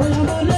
Hola, hola.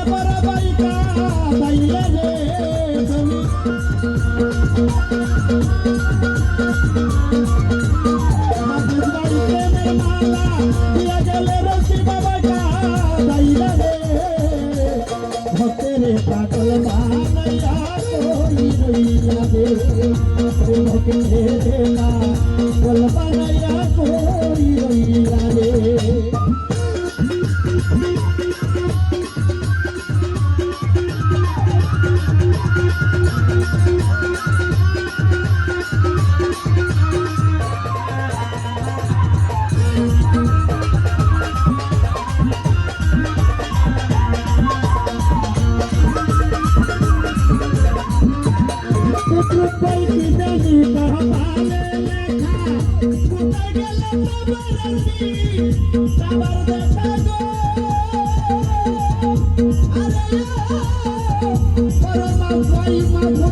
दिल के देना Thank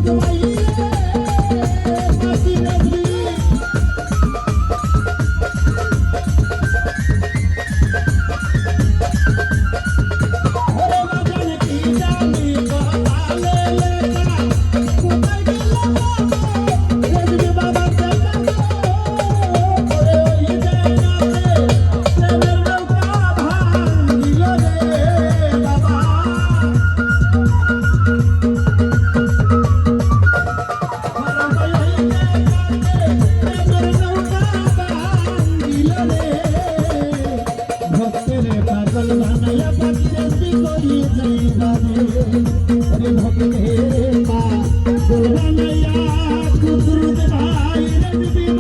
you. Thank you.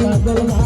পাগল মা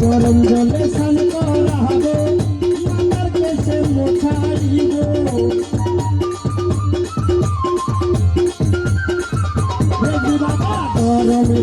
গরম জলে স্নান করা হবে সাঁতার কেসে মোছা দিব গরমে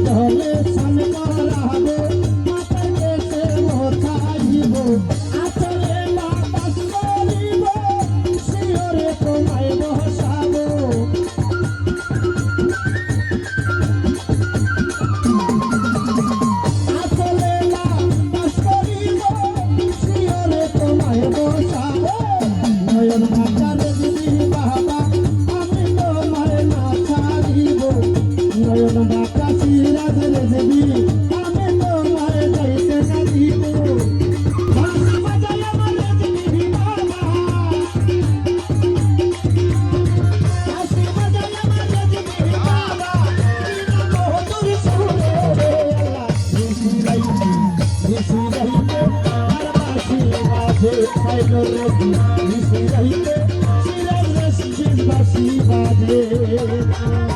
yeah you.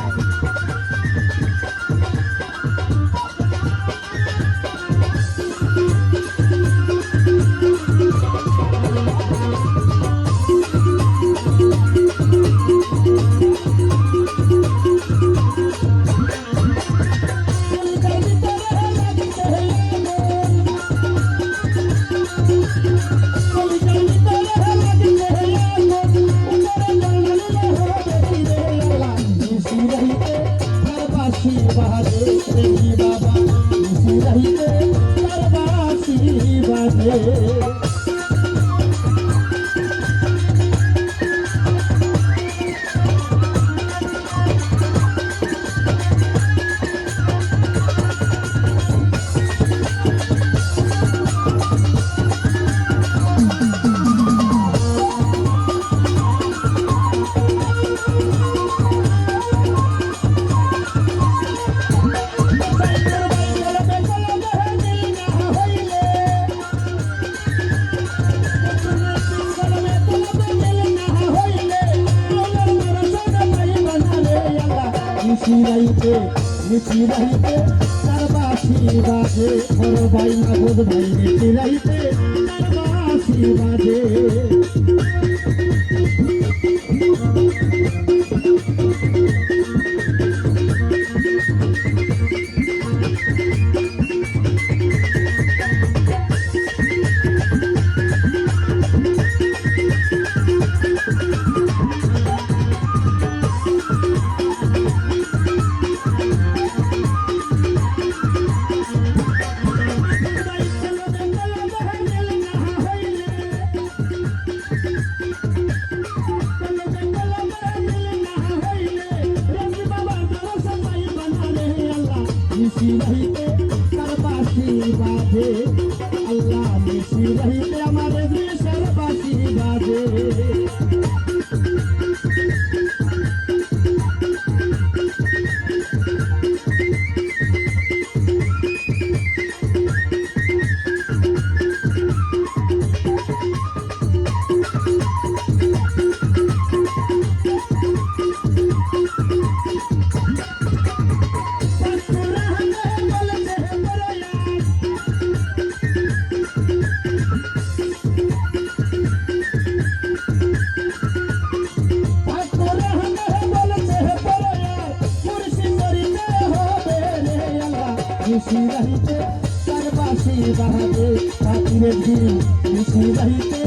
মিশি রহিতে সর্বাসী বাদে ঠাকুরের দিন। মিশি রহিতে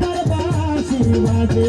সর্বাসী বাদে